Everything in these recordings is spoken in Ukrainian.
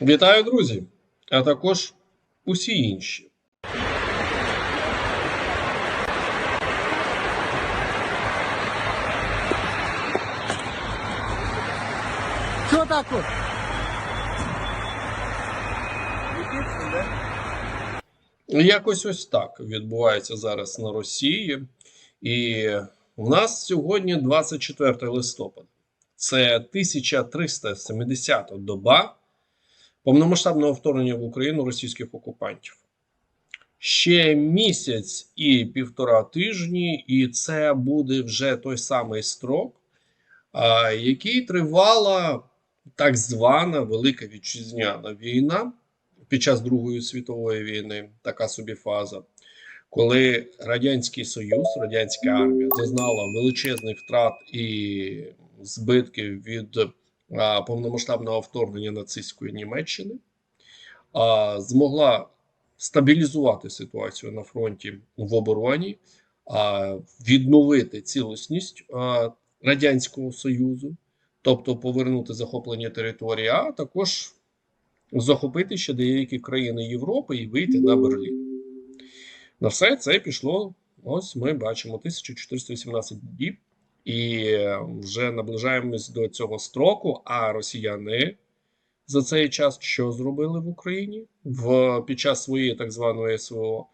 Вітаю, друзі, а також усі інші. Що так? Якось ось так відбувається зараз на Росії. І у нас сьогодні 24 листопада. Це 1370 доба повномасштабного вторгнення в Україну російських окупантів. Ще місяць і півтора тижні, і це буде вже той самий строк, який тривала так звана Велика Вітчизняна війна під час Другої світової війни, така собі фаза, коли Радянський Союз, радянська армія зазнала величезних втрат і збитків від повномасштабного вторгнення нацистської Німеччини, змогла стабілізувати ситуацію на фронті в обороні, відновити цілісність Радянського Союзу, тобто повернути захоплені території, а також захопити ще деякі країни Європи і вийти на Берлін. На все це пішло. Ось ми бачимо 1418 діб, і вже наближаємось до цього строку. А росіяни за цей час що зробили в Україні в під час своєї так званої СВО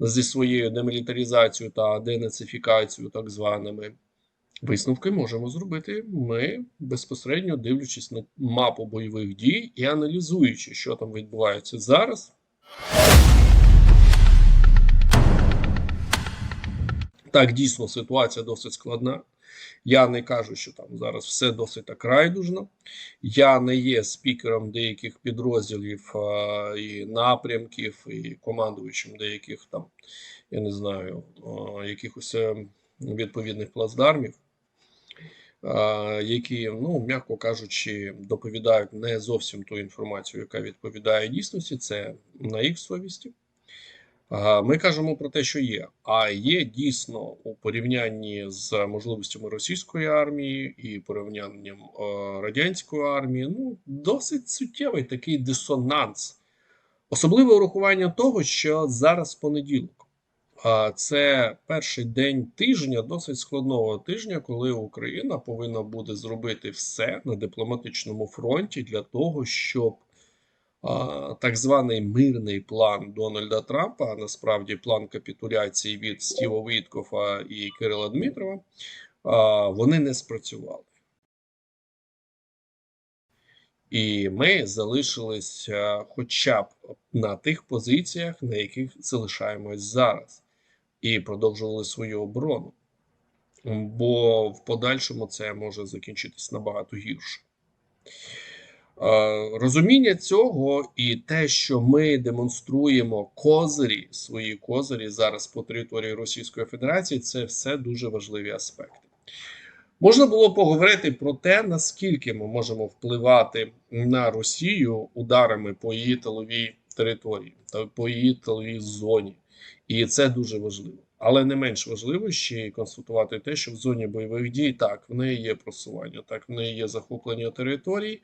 зі своєю демілітаризацією та денацифікацією, так званими висновки можемо зробити ми безпосередньо дивлячись на мапу бойових дій і аналізуючи, що там відбувається зараз. Так, дійсно, ситуація досить складна. Я не кажу, що там зараз все досить так райдужно. Я не є спікером деяких підрозділів а, і напрямків, і командуючим деяких там, я не знаю, а, якихось е, відповідних плацдармів, які, ну, м'яко кажучи, доповідають не зовсім ту інформацію, яка відповідає дійсності. Це на їх совісті. Ми кажемо про те, що є. А є дійсно у порівнянні з можливостями російської армії і порівнянням е, радянської армії, ну досить суттєвий такий дисонанс, особливе урахування того, що зараз понеділок. Це перший день тижня, досить складного тижня, коли Україна повинна буде зробити все на дипломатичному фронті для того, щоб так званий мирний план Дональда Трампа, а насправді план капітуляції від Стіва Віткофа і Кирила Дмитрова, вони не спрацювали. І ми залишились хоча б на тих позиціях, на яких залишаємось зараз, і продовжували свою оборону. Бо в подальшому це може закінчитись набагато гірше. Е, Розуміння цього і те, що ми демонструємо козирі, свої козирі зараз по території Російської Федерації, це все дуже важливі аспекти. Можна було поговорити про те, наскільки ми можемо впливати на Росію ударами по її тиловій території та по її тиловій зоні, і це дуже важливо. Але не менш важливо ще й констатувати те, що в зоні бойових дій так в неї є просування, так в неї є захоплення територій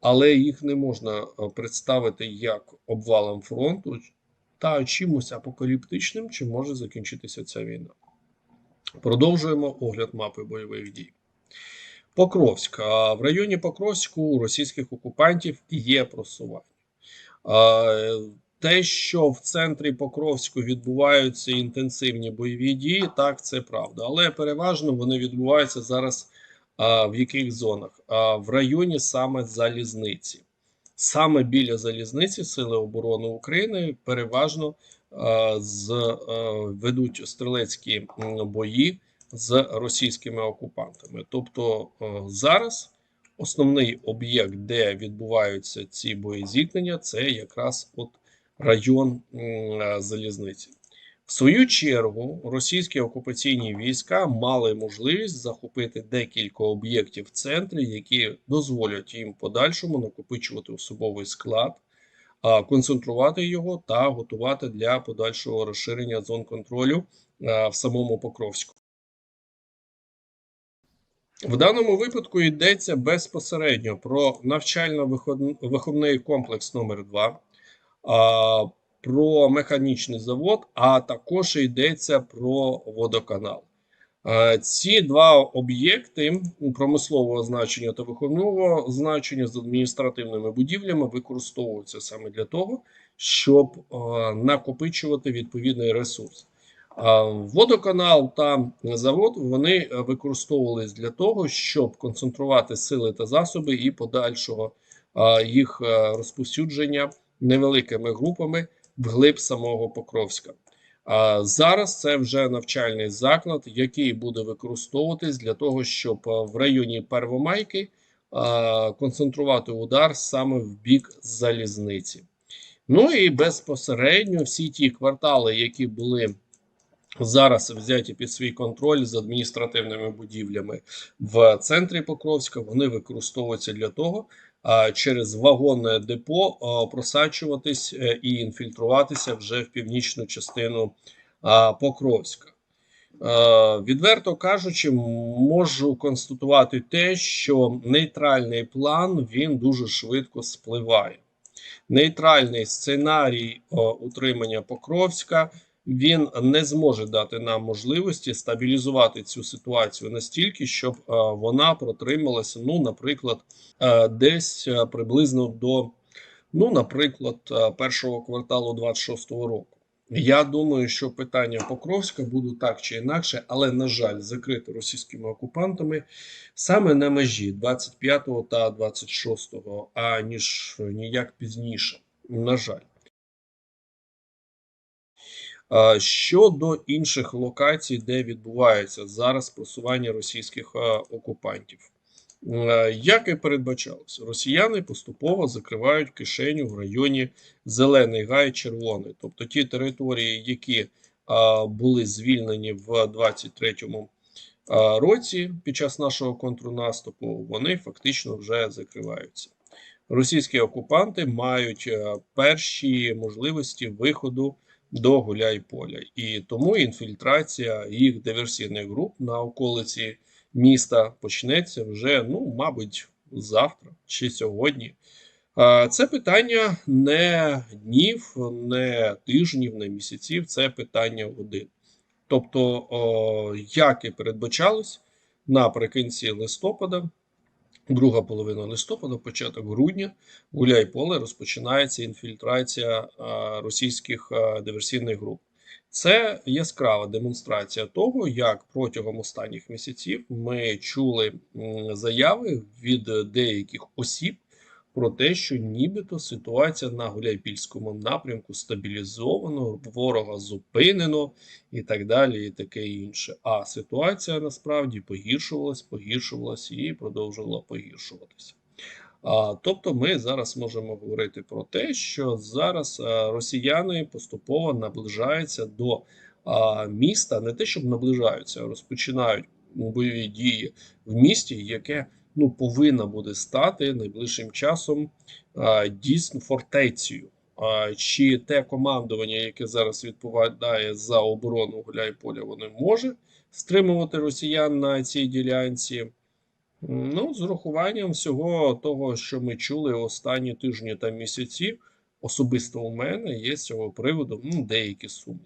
але їх не можна е, представити як обвалом фронту та чимось апокаліптичним, чим може закінчитися ця війна. Продовжуємо огляд мапи бойових дій. Покровськ. В районі Покровську у російських окупантів є просування. Те, що в центрі Покровську відбуваються інтенсивні бойові дії, так, це правда. Але переважно вони відбуваються зараз в яких зонах? В районі саме залізниці. Саме біля залізниці Сили оборони України переважно з, а, ведуть стрілецькі бої з російськими окупантами. Тобто а, зараз основний об'єкт, де відбуваються ці боєзіткнення, це якраз от район м, залізниці. В свою чергу російські окупаційні війська мали можливість захопити декілька об'єктів в центрі, які дозволять їм подальшому накопичувати особовий склад, концентрувати його та готувати для подальшого розширення зон контролю в самому Покровську. В даному випадку йдеться безпосередньо про навчально-виховний комплекс номер 2 а, про механічний завод, а також йдеться про водоканал. Е, Ці два об'єкти промислового значення та виховного значення з адміністративними будівлями використовуються саме для того, щоб е, накопичувати відповідний ресурс. Водоканал та завод вони е, використовувались для того, щоб концентрувати сили та засоби і подальшого їх е, розповсюдження невеликими групами вглиб самого Покровська. А зараз це вже навчальний заклад, який буде використовуватись для того, щоб в районі Первомайки концентрувати удар саме в бік залізниці. Ну і безпосередньо всі ті квартали, які були зараз взяті під свій контроль з адміністративними будівлями в центрі Покровська, вони використовуються для того, через вагонне депо просачуватись е, і інфільтруватися вже в північну частину Покровська. Відверто кажучи, можу констатувати те, що нейтральний план він дуже швидко спливає. Нейтральний сценарій утримання Покровська він не зможе дати нам можливості стабілізувати цю ситуацію настільки, щоб е, вона протрималася, ну, наприклад, е, десь е, приблизно до, ну, наприклад, першого кварталу 26-го року. Я думаю, що питання Покровська будуть так чи інакше, але, на жаль, закрите російськими окупантами саме на межі 25 та 26, аніж ніяк пізніше. На жаль. Щодо інших локацій, де відбувається зараз просування російських окупантів, Е, як і передбачалося, росіяни поступово закривають кишеню в районі Зелений Гай, Червоний, тобто ті території, які були звільнені в 23-му а, році під час нашого контрнаступу, вони фактично вже закриваються. Російські окупанти мають е, перші можливості виходу до Гуляйполя, і тому інфільтрація їх диверсійних груп на околиці міста почнеться вже, ну, мабуть, завтра чи сьогодні. Це питання не днів, не тижнів, не місяців, це питання годин. Тобто, як і передбачалось, наприкінці листопада, друга половина листопада, початок грудня, гуляй поле розпочинається інфільтрація російських диверсійних груп. Це яскрава демонстрація того, як протягом останніх місяців ми чули заяви від деяких осіб про те, що нібито ситуація на Гуляйпільському напрямку стабілізовано, ворога зупинено і так далі, і таке інше. А ситуація насправді погіршувалась, погіршувалась і продовжувала погіршуватися. А, тобто, ми зараз можемо говорити про те, що зараз а, росіяни поступово наближаються до а, міста, не те, щоб наближаються, а розпочинають бойові дії в місті, яке ну повинно буде стати найближчим часом а, дійсно фортецею. А, чи те командування, яке зараз відповідає за оборону Гуляйполя, воно може стримувати росіян на цій ділянці? Ну, з урахуванням всього того, що ми чули останні тижні та місяці, особисто у мене є з цього приводу ну, деякі сумніви.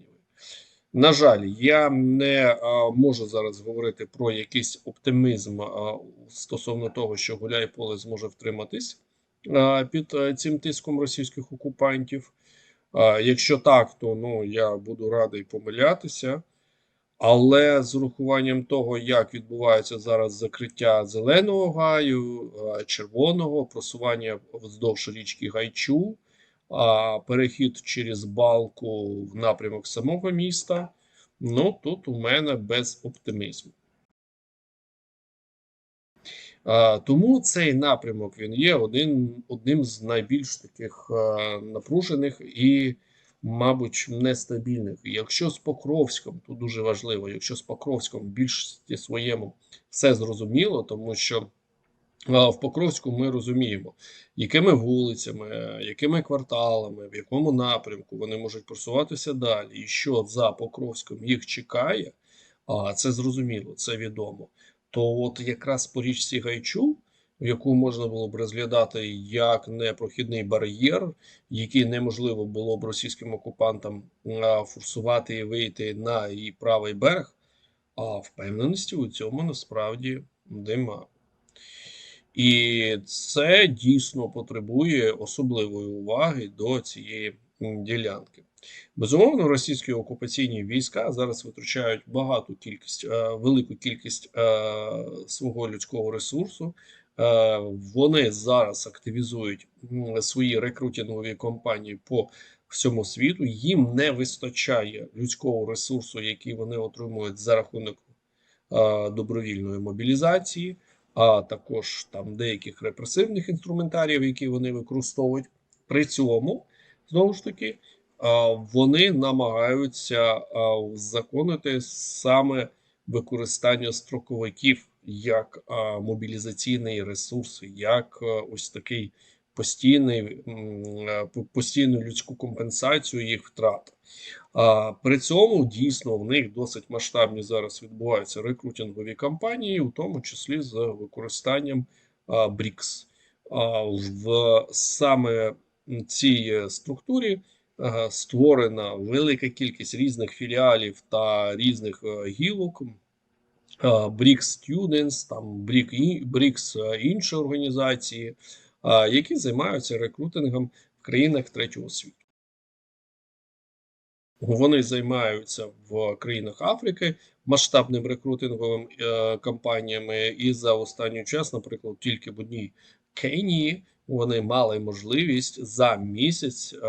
На жаль, я не а, можу зараз говорити про якийсь оптимізм а, стосовно того, що Гуляйполе зможе втриматись а, під а, цим тиском російських окупантів. А, якщо так, то ну, я буду радий помилятися. Але з урахуванням того, як відбувається зараз закриття зеленого гаю, е, червоного, просування вздовж річки Гайчу, перехід через балку в напрямок самого міста, ну тут у мене без оптимізму. Тому цей напрямок він є один, одним з найбільш таких напружених і мабуть, нестабільних. Якщо з Покровськом, то дуже важливо, якщо з Покровськом більшості своєму все зрозуміло, тому що в Покровську ми розуміємо, якими вулицями, якими кварталами, в якому напрямку вони можуть просуватися далі, і що за Покровськом їх чекає, а це зрозуміло, це відомо. то от якраз по річці Гайчу, яку можна було б розглядати як непрохідний бар'єр, який неможливо було б російським окупантам форсувати і вийти на її правий берег, а впевненості у цьому насправді нема. І це дійсно потребує особливої уваги до цієї ділянки. Безумовно, російські окупаційні війська зараз витрачають багату кількість, е, велику кількість е, свого людського ресурсу. Е, Вони зараз активізують свої рекрутингові кампанії по всьому світу. Їм не вистачає людського ресурсу, який вони отримують за рахунок добровільної мобілізації, а також там деяких репресивних інструментаріїв, які вони використовують. При цьому знову ж таки вони намагаються узаконити саме використання строковиків як мобілізаційний ресурс, як ось такий постійний по- постійну людську компенсацію їх втрат. А при цьому дійсно в них досить масштабні зараз відбуваються рекрутингові кампанії, у тому числі з використанням БРІКС. В саме цій е, структурі е, створена велика кількість різних філіалів та різних е, гілок. БРІКС Students, там БРІКС інші організації, які займаються рекрутингом в країнах третього світу. Вони займаються в країнах Африки масштабним рекрутинговим е, кампаніями, і за останній час, наприклад, тільки в одній Кенії вони мали можливість за місяць е,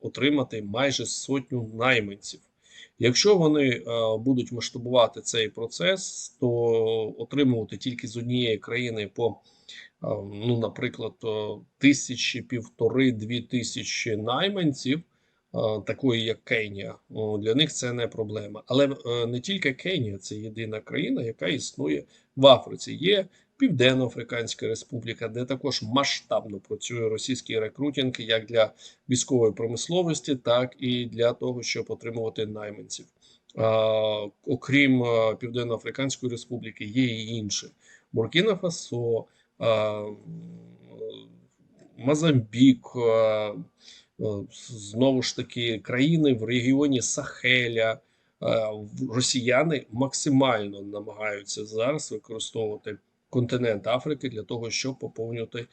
отримати майже сотню найманців. Якщо вони е, будуть масштабувати цей процес, то отримувати тільки з однієї країни по, ну, наприклад, е, тисячі, півтори, дві тисячі найманців, е, такої як Кенія, для них це не проблема. Але е, не тільки Кенія, це єдина країна, яка існує в Африці. Є Південно-Африканська Республіка, де також масштабно працює російський рекрутинг як для військової промисловості, так і для того, щоб отримувати найманців. Окрім Південно-Африканської Республіки, є і інші: Буркіна Фасо, Мозамбік, знову ж таки, країни в регіоні Сахеля. Росіяни максимально намагаються зараз використовувати континент Африки для того, щоб поповнювати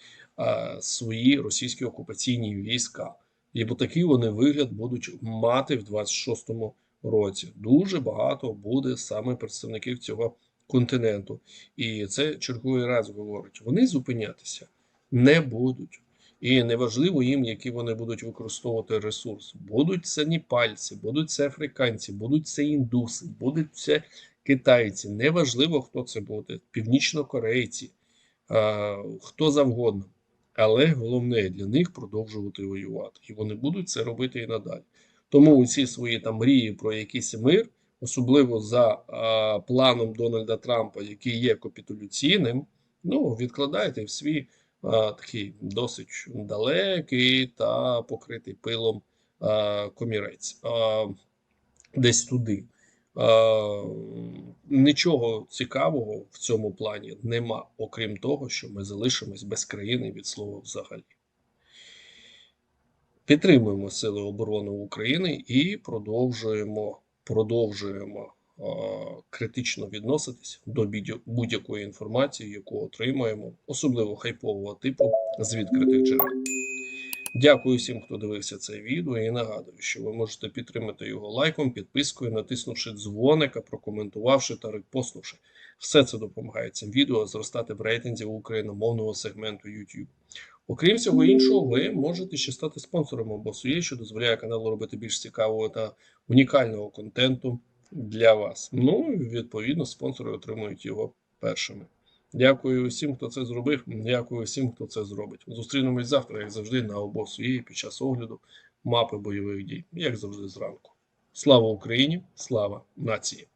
свої російські окупаційні війська. І бо такий вони вигляд будуть мати в 26-му році. Дуже багато буде саме представників цього континенту. І це черговий раз говорить: вони зупинятися не будуть. І неважливо їм, які вони будуть використовувати ресурс. Будуть це непальці, будуть це африканці, будуть це індуси, будуть це китайці. Неважливо, хто це буде, північнокорейці, хто завгодно. Але головне для них продовжувати воювати. І вони будуть це робити і надалі. Тому усі свої там мрії про якийсь мир, особливо за а, планом Дональда Трампа, який є капітуляційним, ну відкладайте в свій а, такий досить далекий та покритий пилом а, комірець. А, десь туди. А, нічого цікавого в цьому плані нема, окрім того, що ми залишимось без країни від слова взагалі. Підтримуємо Сили оборони України і продовжуємо, продовжуємо критично відноситись до будь-якої інформації, яку отримаємо, особливо хайпового типу з відкритих джерел. Дякую всім, хто дивився це відео, і нагадую, що ви можете підтримати його лайком, підпискою, натиснувши дзвоника, прокоментувавши та репостнувши. Все це допомагає цим відео зростати в рейтинзі україномовного сегменту YouTube. Окрім всього іншого, ви можете ще стати спонсором обосує, що дозволяє каналу робити більш цікавого та унікального контенту для вас. Ну відповідно спонсори отримують його першими. Дякую всім, хто це зробив. Дякую всім, хто це зробить. Зустрінемось завтра, як завжди, на обосує під час огляду мапи бойових дій, як завжди зранку. Слава Україні! Слава нації!